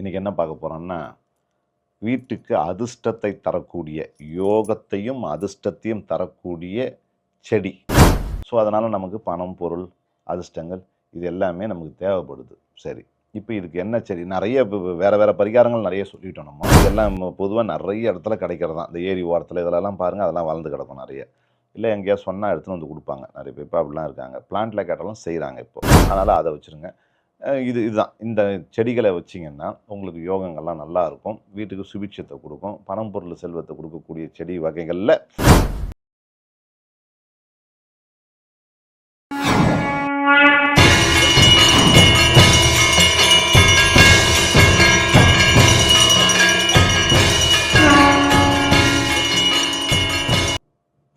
இன்றைக்கி என்ன பார்க்க போகிறோன்னா வீட்டுக்கு அதிர்ஷ்டத்தை தரக்கூடிய யோகத்தையும் அதிர்ஷ்டத்தையும் தரக்கூடிய செடி. ஸோ அதனால் நமக்கு பணம் பொருள் அதிர்ஷ்டங்கள் இது எல்லாமே நமக்கு தேவைப்படுது. சரி இப்போ இதுக்கு என்ன செடி? நிறைய இப்போ வேறு வேறு பரிகாரங்கள் நிறைய சொல்லிட்டோம் நம்ம. இதெல்லாம் பொதுவாக நிறைய இடத்துல கிடைக்கிறது? தான் இந்த ஏரி ஓரத்தில் இதெல்லாம் பாருங்கள் அதெல்லாம் வளர்ந்து கிடக்கும் நிறைய. இல்லை எங்கேயா சொன்னால் எடுத்துன்னு வந்து கொடுப்பாங்க. நிறைய பேர் இப்போ அப்படிலாம் இருக்காங்க. பிளான்ட்டில் கேட்டாலும் செய்கிறாங்க இப்போ. அதனால் அதை வச்சுருங்க. இது இதுதான். இந்த செடிகளை வச்சிங்கன்னா உங்களுக்கு யோகங்கள்லாம் நல்லா இருக்கும். வீட்டுக்கு சுபிட்சத்தை கொடுக்கும். பணம் பொருள் செல்வத்தை கொடுக்கக்கூடிய செடி வகைகளில்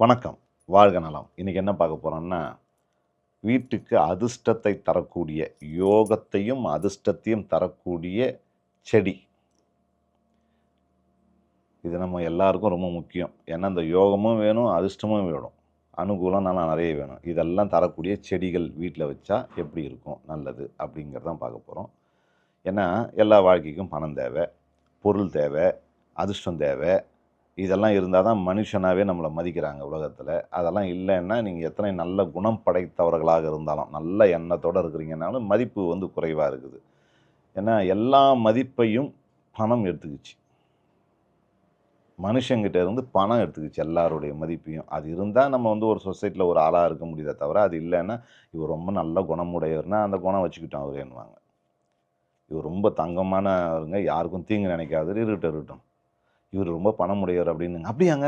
வணக்கம். வாழ்க நலம். இன்னைக்கு என்ன பார்க்க போறோம்னா வீட்டுக்கு அதிர்ஷ்டத்தை தரக்கூடிய யோகத்தையும் அதிர்ஷ்டத்தையும் தரக்கூடிய செடி. இது நம்ம எல்லாருக்கும் ரொம்ப முக்கியம். ஏன்னா அந்த யோகமும் வேணும் அதிர்ஷ்டமும் வேணும். அனுகூலம் நல்லா நிறைய வேணும். இதெல்லாம் தரக்கூடிய செடிகள் வீட்டில் வச்சா எப்படி இருக்கும் நல்லது அப்படிங்கிறதான் பார்க்க போகிறோம் ஏன்னா எல்லா வாழ்க்கைக்கும் பணம் தேவை பொருள் தேவை அதிர்ஷ்டம் தேவை இதெல்லாம் இருந்தால் தான் மனுஷனாகவே நம்மளை மதிக்கிறாங்க உலகத்தில். அதெல்லாம் இல்லைன்னா நீங்கள் எத்தனை நல்ல குணம் படைத்தவர்களாக இருந்தாலும் நல்ல எண்ணத்தோடு இருக்கிறீங்கனாலும் மதிப்பு வந்து குறைவாக இருக்குது. ஏன்னா எல்லா மதிப்பையும் பணம் எடுத்துக்கிச்சு. மனுஷங்கிட்ட இருந்து பணம் எடுத்துக்கிச்சு எல்லாருடைய மதிப்பையும். அது இருந்தால் நம்ம வந்து ஒரு சொசைட்டியில் ஒரு ஆளாக இருக்க முடியுதே தவிர அது இல்லைன்னா இவர் ரொம்ப நல்ல குணமுடையவர்னா அந்த குணம் வச்சுக்கிட்டோம் அவர் என்னவாங்க இவர் ரொம்ப தங்கமானவருங்க யாருக்கும் தீங்கு நினைக்காது இருக்கட்டும் இருக்கட்டும் இவர் ரொம்ப பணமுடையவர் அப்படின்னு. அப்படியாங்க?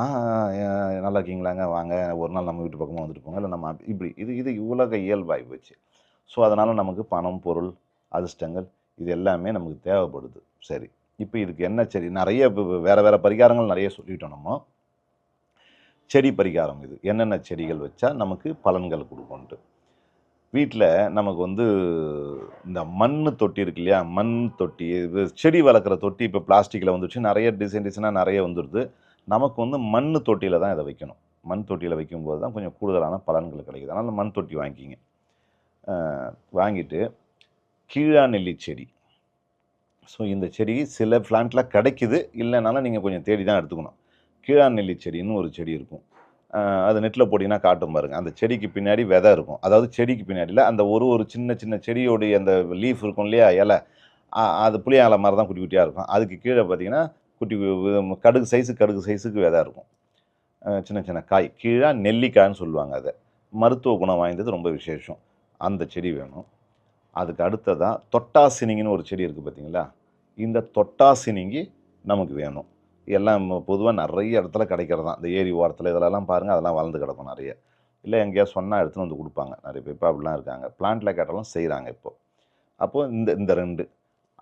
ஆ நல்லா இருக்கீங்களாங்க? வாங்க ஒரு நாள் நம்ம வீட்டு பக்கமாக வந்துட்டு போங்க. இல்லை நம்ம இப்படி இது இது உலக இயல்பாகி போச்சு. ஸோ அதனால் நமக்கு பணம் பொருள் அதிர்ஷ்டங்கள் இது எல்லாமே நமக்கு தேவைப்படுது. சரி இப்போ இதுக்கு என்ன செடி நிறைய இப்போ வேறு வேறு பரிகாரங்கள் நிறைய சொல்லிட்டோம் நம்ம. செடி பரிகாரம் இது. என்னென்ன செடிகள் வச்சா நமக்கு பலன்கள் கொடுக்கும்ட்டு வீட்டில் நமக்கு வந்து இந்த மண் தொட்டி இருக்கு இல்லையா? மண் தொட்டி இது செடி வளர்க்குற தொட்டி இப்போ பிளாஸ்டிக்கில் வந்துடுச்சு நிறைய டிசைன் டிசைனாக நிறைய வந்துடுது நமக்கு வந்து மண் தொட்டியில் தான் இதை வைக்கணும். மண் தொட்டியில் வைக்கும்போது தான் கொஞ்சம் கூடுதலான பலன்கள் கிடைக்குது. அதனால் மண் தொட்டி வாங்கிக்கிங்க. வாங்கிட்டு கீழா நெல்லி செடி. ஸோ இந்த செடி சில பிளான்ட்டில் கிடைக்குது. இல்லைனாலும் நீங்கள் கொஞ்சம் தேடி தான் எடுத்துக்கணும். கீழா நெல்லி செடின்னு ஒரு செடி இருக்கும். அது நெட்டில் போட்டிங்கன்னா காட்டும் பாருங்க. அந்த செடிக்கு பின்னாடி விதை இருக்கும். அதாவது செடிக்கு பின்னாடியில் அந்த ஒரு ஒரு சின்ன சின்ன செடியோடைய அந்த லீஃப் இருக்கும் இல்லையா இலை அது புளிய மாதிரி தான் குட்டி குட்டியாக இருக்கும். அதுக்கு கீழே பார்த்தீங்கன்னா குட்டி கடுகு சைஸு கடுகு சைஸுக்கு விதை இருக்கும். சின்ன சின்ன காய். கீழே நெல்லிக்காய்ன்னு சொல்லுவாங்க அதை. மருத்துவ குணம் வாய்ந்தது ரொம்ப விசேஷம். அந்த செடி வேணும். அதுக்கு அடுத்ததாக தொட்டாசினிங்கன்னு ஒரு செடி இருக்குது பார்த்தீங்களா? இந்த தொட்டாசினிங்கி நமக்கு வேணும். எல்லாம் பொதுவாக நிறைய இடத்துல கிடைக்கிறது தான் இந்த ஏரி ஓரத்தில் இதெல்லாம் பாருங்கள் அதெல்லாம் வளர்ந்து கிடக்கும் நிறைய. இல்லை எங்கேயா சொன்னால் எடுத்துன்னு வந்து கொடுப்பாங்க. நிறைய பேர் இப்போ அப்படிலாம் இருக்காங்க. பிளான்ட்டில் கேட்டாலும் செய்கிறாங்க இப்போ. அப்போது இந்த இந்த ரெண்டு.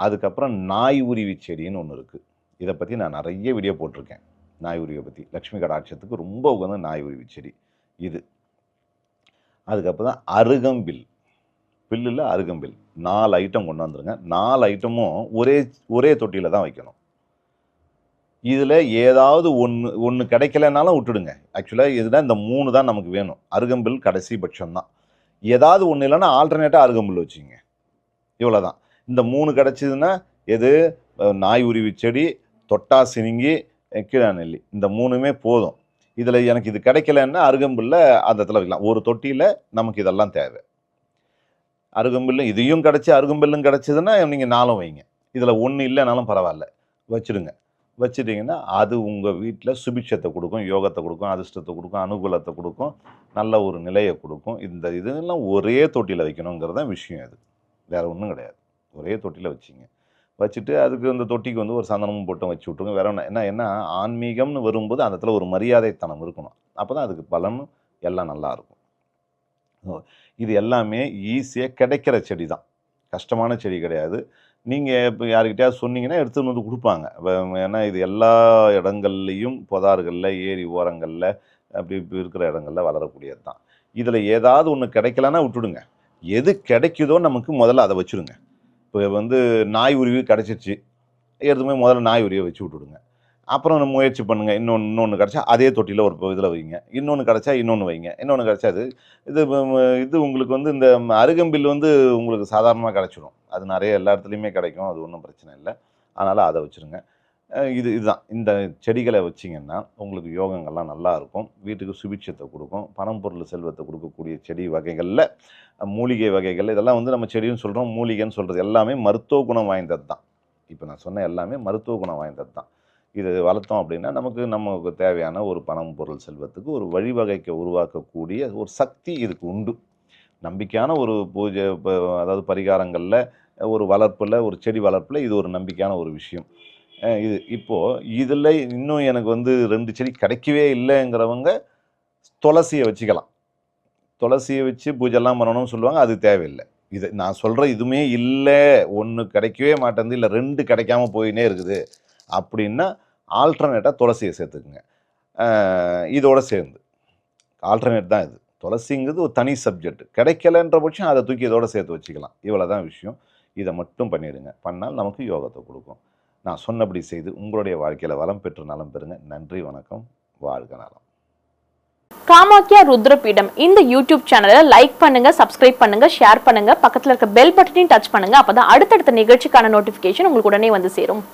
அதுக்கப்புறம் நாய் உருவி செடின்னு ஒன்று இருக்குது இதை பற்றி நான் நிறைய வீடியோ போட்டிருக்கேன். நாய் உருவியை பற்றி லக்ஷ்மி கடாட்சத்துக்கு ரொம்ப உகந்த நாய் உருவி செடி இது. அதுக்கப்புறம் தான் அருகம்பில் பில்லில் அருகம்பில் நாலு ஐட்டம் கொண்டு வந்துருங்க. நாலு ஐட்டமும் ஒரே ஒரே தொட்டியில் தான் வைக்கணும். இதில் ஏதாவது ஒன்று ஒன்று கிடைக்கலனாலும் விட்டுடுங்க. ஆக்சுவலாக இதுதான் இந்த மூணு தான் நமக்கு வேணும். அருகம்பில் கடைசி பட்சம் தான் ஏதாவது ஒன்று இல்லைன்னா ஆல்டர்னேட்டாக அருகம்பில் வச்சுங்க. இவ்வளோ தான் இந்த மூணு கிடச்சிதுன்னா எது? நாய் உருவி செடி தொட்டா சினிங்கி கீழா நெல்லி. இந்த மூணுமே போதும். இதில் எனக்கு இது கிடைக்கலன்னா அருகம்பில்ல அந்த இடத்துல வைக்கலாம். ஒரு தொட்டியில் நமக்கு இதெல்லாம் தேவை. அருகம்பில்லும் இதையும் கிடச்சி அருகம்பில்லும் கிடச்சிதுன்னா நீங்கள் நாளும் வைங்க. இதில் ஒன்று இல்லைனாலும் பரவாயில்ல. வச்சிடுங்க. வச்சிட்டிங்கன்னா அது உங்கள் வீட்டில் சுபிட்சத்தை கொடுக்கும் யோகத்தை கொடுக்கும் அதிர்ஷ்டத்தை கொடுக்கும் அனுகூலத்தை கொடுக்கும் நல்ல ஒரு நிலையை கொடுக்கும். இந்த இதெல்லாம் ஒரே தொட்டியில் வைக்கணுங்கிறது தான் விஷயம் அது. வேறு ஒன்றும் கிடையாது. ஒரே தொட்டியில் வச்சிங்க. வச்சுட்டு அதுக்கு அந்த தொட்டிக்கு வந்து ஒரு சந்தனமும் போட்டும் வச்சு விட்ருங்க வேற ஒன்று என்ன என்ன ஆன்மீகம்னு வரும்போது அந்த இடத்துல ஒரு மரியாதைத்தனம் இருக்கணும். அப்போ தான் அதுக்கு பலனும் எல்லாம் நல்லா இருக்கும். இது எல்லாமே ஈஸியாக கிடைக்கிற செடி தான் கஷ்டமான செடி கிடையாது. நீங்கள் இப்போ யாருக்கிட்டயாவது சொன்னீங்கன்னா எடுத்துன்னு வந்து கொடுப்பாங்க. வ- ஏன்னா இது எல்லா இடங்கள்லையும் புதார்களில் ஏரி ஓரங்களில் அப்படி இப்படி இருக்கிற இடங்களில் வளரக்கூடியது தான். இதில் ஏதாவது ஒன்று கிடைக்கலன்னா விட்டுடுங்க. எது கிடைக்குதோ நமக்கு முதல்ல அதை வச்சுடுங்க இப்போ வந்து நாய் உருவி கிடச்சிருச்சு. எடுத்துமே முதல்ல நாய் உருவியை வச்சு விட்டுடுங்க. அப்புறம் முயற்சி பண்ணுங்க. இன்னொன்று இன்னொன்று கிடச்சா அதே தொட்டியில் ஒரு இதில் வைங்க. இன்னொன்று கிடச்சா இன்னொன்று வைங்க. இன்னொன்று கிடச்சா அது இது இது உங்களுக்கு வந்து இந்த அருகம்பில் வந்து உங்களுக்கு சாதாரணமாக கிடச்சிடும் அது நிறைய எல்லா இடத்துலையுமே கிடைக்கும். அது ஒன்றும் பிரச்சனை இல்லை. அதனால் அதை வச்சுருங்க. இது இதுதான். இந்த செடிகளை வச்சிங்கன்னா உங்களுக்கு யோகங்கள்லாம் நல்லா இருக்கும். வீட்டுக்கு சுபிட்சத்தை கொடுக்கும். பணம் பொருள் செல்வத்தை கொடுக்கக்கூடிய செடி வகைகளில் மூலிகை வகைகள் இதெல்லாம் வந்து நம்ம செடின்னு சொல்கிறோம் மூலிகைன்னு சொல்கிறது எல்லாமே மருத்துவ குணம் வாய்ந்தது தான் இப்போ நான் சொன்ன எல்லாமே மருத்துவ குணம் வாய்ந்தது தான் இது வளர்த்தோம் அப்படின்னா நமக்கு நமக்கு தேவையான ஒரு பணம் பொருள் செல்வத்துக்கு ஒரு வழிவகைக்கு உருவாக்கக்கூடிய ஒரு சக்தி இதுக்கு உண்டு. நம்பிக்கையான ஒரு பூஜை இப்போ அதாவது பரிகாரங்களில் ஒரு வளர்ப்பில் ஒரு செடி வளர்ப்பில் இது ஒரு நம்பிக்கையான ஒரு விஷயம். இது இப்போது இதில் இன்னும் எனக்கு வந்து ரெண்டு செடி கிடைக்கவே இல்லைங்கிறவங்க துளசியை வச்சுக்கலாம். துளசியை வச்சு பூஜைலாம் பண்ணணும்னு சொல்லுவாங்க அது தேவையில்லை. இது நான் சொல்கிற இதுவுமே இல்லை. ஒன்று கிடைக்கவே மாட்டேங்குது இல்லை ரெண்டு கிடைக்காம போயினே இருக்குது. அப்படின்னா ஆல்டர்னேட்டாக துளசியை சேர்த்துக்குங்க. இதோடு இதோட சேர்ந்து. ஆல்டர்னேட் தான் இது. துளசிங்கிறது ஒரு தனி சப்ஜெக்ட் கிடைக்கலன்ற பட்சம் அதை தூக்கி இதோட சேர்த்து வச்சுக்கலாம். இவ்வளோ தான் விஷயம். இதை மட்டும் பண்ணிடுங்க. பண்ணால் நமக்கு யோகத்தை கொடுக்கும். நான் சொன்னபடி செய்து உங்களுடைய வாழ்க்கையில் வளம் பெற்று நலம் பெறுங்க. நன்றி வணக்கம். வாழ்க நலம். காமாக்கியா ருத்ரபீடம். இந்த யூடியூப் சேனலை லைக் பண்ணுங்க சப்ஸ்கிரைப் பண்ணுங்க ஷேர் பண்ணுங்க. பக்கத்தில் இருக்க பெல் பட்டனையும் டச் பண்ணுங்க. அப்பதான் அடுத்தடுத்த நிகழ்ச்சிக்கான நோட்டிபிகேஷன் உங்களுக்கு உடனே வந்து சேரும்.